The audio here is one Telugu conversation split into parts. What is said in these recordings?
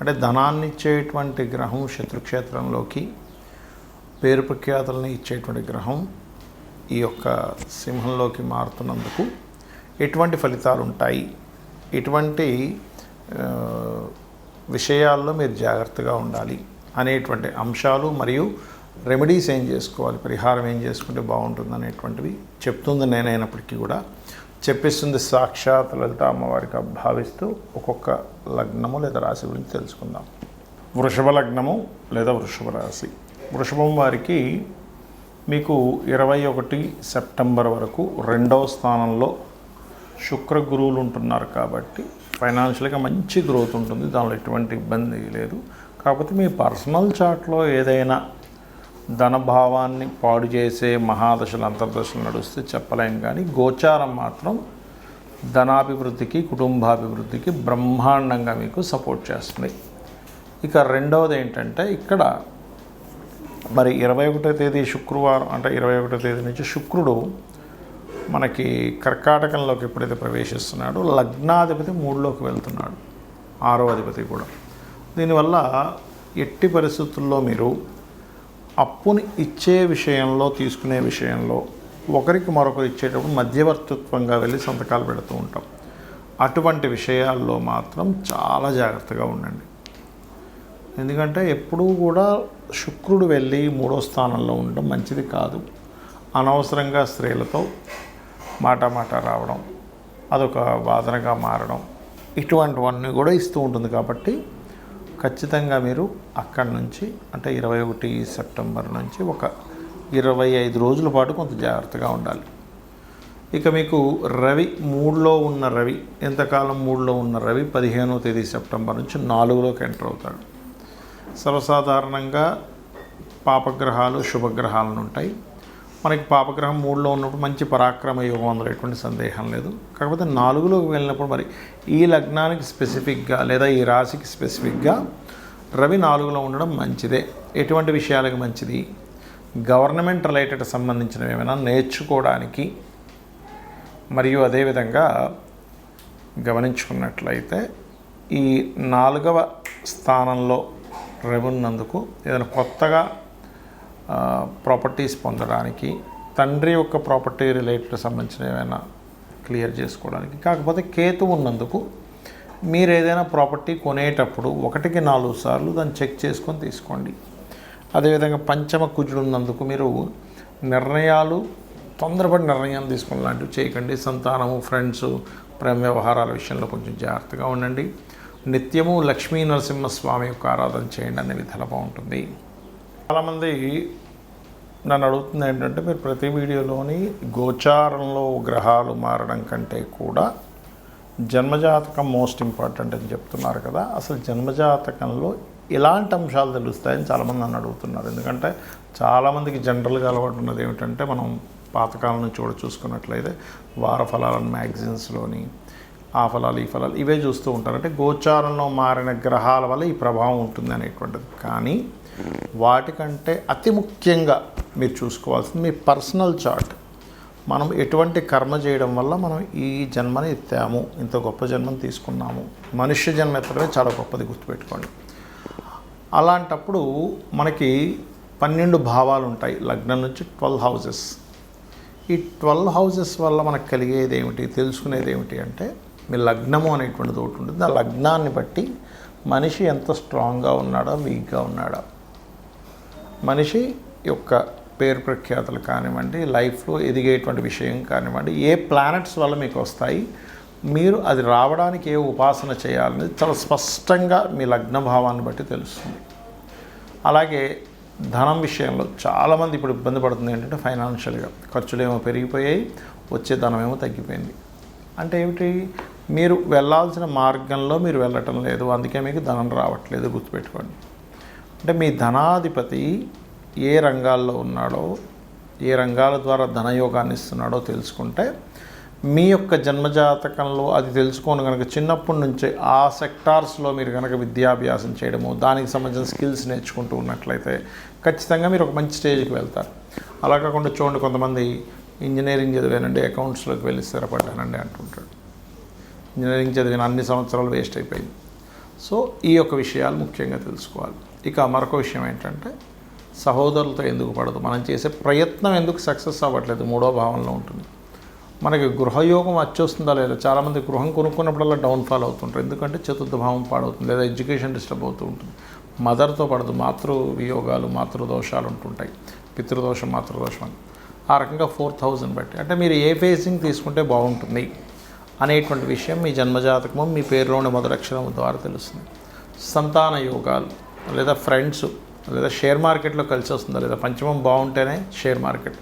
అంటే ధనాన్ని ఇచ్చేటువంటి గ్రహం శత్రుక్షేత్రంలోకి పేరు ప్రఖ్యాతులని ఇచ్చేటువంటి గ్రహం ఈ యొక్క సింహంలోకి మారుతున్నందుకు ఎటువంటి ఫలితాలు ఉంటాయి ఎటువంటి విషయాల్లో మీరు జాగ్రత్తగా ఉండాలి అనేటువంటి అంశాలు మరియు రెమెడీస్ ఏం చేసుకోవాలి? పరిహారం ఏం చేసుకుంటే బాగుంటుంది అనేటువంటివి చెప్తుంది నేనైనప్పటికీ కూడా. చెప్పిస్తుంది సాక్షాత్ లలిత అమ్మవారికి భావిస్తూ ఒక్కొక్క లగ్నము లేదా రాశి గురించి తెలుసుకుందాం. వృషభ లగ్నము లేదా వృషభ రాశి. వృషభం వారికి మీకు ఇరవై ఒకటి సెప్టెంబర్ వరకు రెండవ స్థానంలో శుక్ర గురువులు ఉంటున్నారు కాబట్టి ఫైనాన్షియల్గా మంచి గ్రోత్ ఉంటుంది దానిలో ఎటువంటి ఇబ్బంది లేదు. కాకపోతే మీ పర్సనల్ చార్ట్లో ఏదైనా ధనభావాన్ని పాడు చేసే మహాదశలు అంతర్దశలు నడుస్తే చెప్పలేం కానీ గోచారం మాత్రం ధనాభివృద్ధికి కుటుంబాభివృద్ధికి బ్రహ్మాండంగా మీకు సపోర్ట్ చేస్తుంది. ఇక రెండవది ఏంటంటే ఇక్కడ మరి ఇరవై ఒకటో తేదీ శుక్రవారం అంటే ఇరవై ఒకటో తేదీ నుంచి శుక్రుడు మనకి కర్కాటకంలోకి ఎప్పుడైతే ప్రవేశిస్తున్నాడో లగ్నాధిపతి మూడులోకి వెళ్తున్నాడు ఆరో అధిపతి కూడా. దీనివల్ల ఎట్టి పరిస్థితుల్లో మీరు అప్పుని ఇచ్చే విషయంలో తీసుకునే విషయంలో ఒకరికి మరొకరు ఇచ్చేటప్పుడు మధ్యవర్తిత్వంగా వెళ్ళి సంతకాలు పెడుతూ ఉంటాం. అటువంటి విషయాల్లో మాత్రం చాలా జాగ్రత్తగా ఉండండి. ఎందుకంటే ఎప్పుడూ కూడా శుక్రుడు వెళ్ళి మూడో స్థానంలో ఉండడం మంచిది కాదు. అనవసరంగా స్త్రీలతో మాట మాట రావడం అదొక వాదనగా మారడం ఇటువంటివన్నీ కూడా ఇస్తూ ఉంటుంది కాబట్టి ఖచ్చితంగా మీరు అక్కడి నుంచి అంటే ఇరవై ఒకటి సెప్టెంబర్ నుంచి ఒక ఇరవై ఐదు రోజుల పాటు కొంత జాగ్రత్తగా ఉండాలి. ఇక మీకు రవి మూడులో ఉన్న రవి ఎంతకాలం మూడులో ఉన్న రవి? పదిహేనో తేదీ సెప్టెంబర్ నుంచి నాలుగులోకి ఎంటర్ అవుతాడు. సర్వసాధారణంగా పాపగ్రహాలు శుభగ్రహాలను ఉంటాయి. మనకి పాపగ్రహం మూడులో ఉన్నప్పుడు మంచి పరాక్రమ యోగం అందులో ఎటువంటి సందేహం లేదు. కాకపోతే నాలుగులోకి వెళ్ళినప్పుడు మరి ఈ లగ్నానికి స్పెసిఫిక్గా లేదా ఈ రాశికి స్పెసిఫిక్గా రవి నాలుగులో ఉండడం మంచిదే. ఎటువంటి విషయాలకు మంచిది? గవర్నమెంట్ రిలేటెడ్ సంబంధించినవి ఏమైనా నేర్చుకోవడానికి మరియు అదేవిధంగా గమనించుకున్నట్లయితే ఈ నాలుగవ స్థానంలో రవి ఉన్నందుకు ఏదైనా కొత్తగా ప్రాపర్టీస్ పొందడానికి తండ్రి యొక్క ప్రాపర్టీ రిలేటెడ్ సంబంధించిన ఏమైనా క్లియర్ చేసుకోవడానికి. కాకపోతే కేతు ఉన్నందుకు మీరు ఏదైనా ప్రాపర్టీ కొనేటప్పుడు ఒకటికి నాలుగు సార్లు దాన్ని చెక్ చేసుకొని తీసుకోండి. అదేవిధంగా పంచమ కుజుడు ఉన్నందుకు మీరు నిర్ణయాలు తొందరపడి నిర్ణయం తీసుకునే లాంటివి చేయకండి. సంతానము ఫ్రెండ్స్ ప్రేమ వ్యవహారాల విషయంలో కొంచెం జాగ్రత్తగా ఉండండి. నిత్యము లక్ష్మీ నరసింహస్వామి యొక్క ఆరాధన చేయండి. అనే విధాలు బాగుంటుంది. చాలామంది నన్ను అడుగుతుంది ఏంటంటే మీరు ప్రతి వీడియోలోని గోచారంలో గ్రహాలు మారడం కంటే కూడా జన్మజాతకం మోస్ట్ ఇంపార్టెంట్ అని చెప్తున్నారు కదా. అసలు జన్మజాతకంలో ఎలాంటి అంశాలు తెలుస్తాయని చాలామంది నన్ను అడుగుతున్నారు. ఎందుకంటే చాలామందికి జనరల్గా అలవాటు ఉన్నది ఏమిటంటే మనం పాతకాలం నుంచి కూడా చూసుకున్నట్లయితే వార ఫలాలను మ్యాగజైన్స్లోని ఆ ఫలాలు ఈ ఫలాలు ఇవే చూస్తూ ఉంటారు. అంటే గోచారంలో మారిన గ్రహాల వల్ల ఈ ప్రభావం ఉంటుంది అనేటువంటిది. కానీ వాటికంటే అతి ముఖ్యంగా మీరు చూసుకోవాల్సింది మీ పర్సనల్ చార్ట్. మనం ఎటువంటి కర్మ చేయడం వల్ల మనం ఈ జన్మని ఎత్తాము? ఇంత గొప్ప జన్మను తీసుకున్నాము. మనుష్య జన్మ ఎత్తడమే చాలా గొప్పది గుర్తుపెట్టుకోండి. అలాంటప్పుడు మనకి పన్నెండు భావాలు ఉంటాయి లగ్నం నుంచి ట్వెల్వ్ హౌజెస్. ఈ ట్వెల్వ్ హౌజెస్ వల్ల మనకు కలిగేది ఏమిటి తెలుసుకునేది ఏమిటి అంటే మీ లగ్నము అనేటువంటిది ఒకటి ఉంటుంది. ఆ లగ్నాన్ని బట్టి మనిషి ఎంత స్ట్రాంగ్గా ఉన్నాడా వీక్గా ఉన్నాడా. మనిషి యొక్క పేరు ప్రఖ్యాతలు కానివ్వండి లైఫ్లో ఎదిగేటువంటి విషయం కానివ్వండి ఏ ప్లానెట్స్ వల్ల మీకు వస్తాయి మీరు అది రావడానికి ఏ ఉపాసన చేయాలనేది చాలా స్పష్టంగా మీ లగ్న భావాన్ని బట్టి తెలుస్తుంది. అలాగే ధనం విషయంలో చాలామంది ఇప్పుడు ఇబ్బంది పడుతుంది ఏంటంటే ఫైనాన్షియల్గా ఖర్చులు ఏమో పెరిగిపోయాయి వచ్చే ధనం ఏమో తగ్గిపోయింది. అంటే ఏమిటి? మీరు వెళ్ళాల్సిన మార్గంలో మీరు వెళ్ళటం లేదు అందుకే మీకు ధనం రావట్లేదు గుర్తుపెట్టుకోండి. అంటే మీ ధనాధిపతి ఏ రంగాల్లో ఉన్నాడో ఏ రంగాల ద్వారా ధనయోగాన్ని ఇస్తున్నాడో తెలుసుకుంటే మీ యొక్క జన్మజాతకంలో అది తెలుసుకొని కనుక చిన్నప్పటి నుంచే ఆ సెక్టార్స్లో మీరు కనుక విద్యాభ్యాసం చేయడము దానికి సంబంధించిన స్కిల్స్ నేర్చుకుంటూ ఉన్నట్లయితే ఖచ్చితంగా మీరు ఒక మంచి స్టేజ్కి వెళ్తారు. అలా కాకుండా చూడండి కొంతమంది ఇంజనీరింగ్ చదివానండి అకౌంట్స్లోకి వెళ్ళి స్థిరపడ్డానండి అంటుంటాడు. ఇంజనీరింగ్ చదివిన అన్ని సంవత్సరాలు వేస్ట్ అయిపోయింది. సో ఈ యొక్క విషయాలు ముఖ్యంగా తెలుసుకోవాలి. ఇక మరొక విషయం ఏంటంటే సహోదరులతో ఎందుకు పడదు? మనం చేసే ప్రయత్నం ఎందుకు సక్సెస్ అవ్వట్లేదు? మూడో భావంలో ఉంటుంది. మనకి గృహయోగం వచ్చేస్తుందా లేదా? చాలామంది గృహం కొనుక్కున్నప్పుడల్లా డౌన్ఫాల్ అవుతుంటారు. ఎందుకంటే చతుర్థ భావం పాడవుతుంది లేదా ఎడ్యుకేషన్ డిస్టర్బ్ అవుతూ ఉంటుంది. మదర్తో పడదు. మాతృ వియోగాలు మాతృదోషాలు ఉంటుంటాయి. పితృదోషం మాతృదోషం అని. ఆ రకంగా ఫోర్ థౌజండ్ బట్టి. అంటే మీరు ఏ ఫేసింగ్ తీసుకుంటే బాగుంటుంది అనేటువంటి విషయం మీ జన్మజాతకము మీ పేరులోని మొదలక్షరం ద్వారా తెలుస్తుంది. సంతాన యోగాలు లేదా ఫ్రెండ్స్ లేదా షేర్ మార్కెట్లో కలిసి వస్తుందా? లేదా పంచమం బాగుంటేనే షేర్ మార్కెట్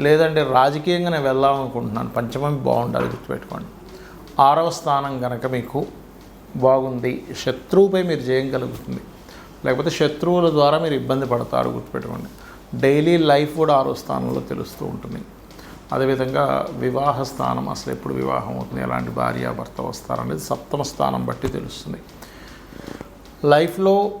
లేదంటే రాజకీయంగా నేను వెళ్ళాలనుకుంటున్నాను పంచమం బాగుండాలి గుర్తుపెట్టుకోండి. ఆరవ స్థానం కనుక మీకు బాగుంది శత్రువుపై మీరు జయం కలుగుతుంది. లేకపోతే శత్రువుల ద్వారా మీరు ఇబ్బంది పడతారు గుర్తుపెట్టుకోండి. డైలీ లైఫ్ కూడా ఆరో స్థానంలో తెలుస్తూ ఉంటుంది. అదేవిధంగా వివాహ స్థానం అసలు ఎప్పుడు వివాహం అవుతుంది? ఎలాంటి భార్య భర్త వస్తారనేది సప్తమ స్థానం బట్టి తెలుస్తుంది. లైఫ్లో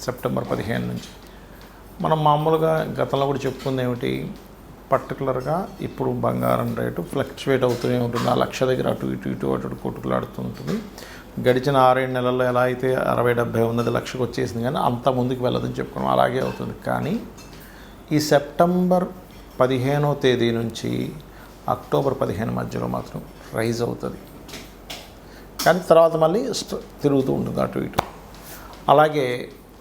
సెప్టెంబర్ పదిహేను నుంచి. మనం మామూలుగా గతంలో కూడా చెప్పుకుంది ఏమిటి? పర్టికులర్గా ఇప్పుడు బంగారం రేటు ఫ్లక్చువేట్ అవుతూనే ఉంటుంది. ఆ లక్ష దగ్గర అటు ఇటు ఇటు అటు ఇటు కొట్టుకులాడుతూ ఉంటుంది. గడిచిన ఆరేడు నెలల్లో ఎలా అయితే అరవై డెబ్బై ఉన్నది లక్షకు వచ్చేసింది కానీ అంత ముందుకు వెళ్ళదని చెప్పుకున్నాం. అలాగే అవుతుంది. కానీ ఈ సెప్టెంబర్ పదిహేనో తేదీ నుంచి అక్టోబర్ పదిహేను మధ్యలో మాత్రం రైజ్ అవుతుంది. కానీ తర్వాత మళ్ళీ తిరుగుతూ ఉంటుంది అటు ఇటు. అలాగే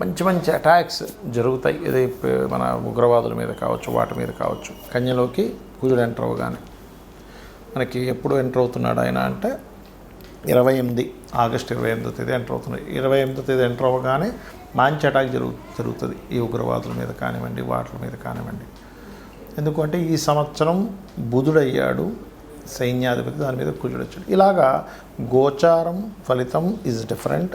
మంచి మంచి అటాక్స్ జరుగుతాయి. ఇది మన ఉగ్రవాదుల మీద కావచ్చు వాటి మీద కావచ్చు. కన్యలోకి కుజుడు ఎంటర్ అవ్వగానే మనకి ఎప్పుడు ఎంటర్ అవుతున్నాడు ఆయన అంటే ఇరవై ఎనిమిది ఆగస్ట్ ఇరవై ఎనిమిదో తేదీ ఎంటర్ అవుతుంది ఇరవై ఎనిమిదో తేదీ ఎంటర్ అవ్వగానే మంచి అటాక్ జరుగు జరుగుతుంది. ఈ ఉగ్రవాదుల మీద కానివ్వండి వాటి మీద కానివ్వండి. ఎందుకంటే ఈ సంవత్సరం బుధుడయ్యాడు సైన్యాధిపతి దాని మీద కుజుడు వచ్చాడు ఇలాగా గోచారం ఫలితం ఈజ్ డిఫరెంట్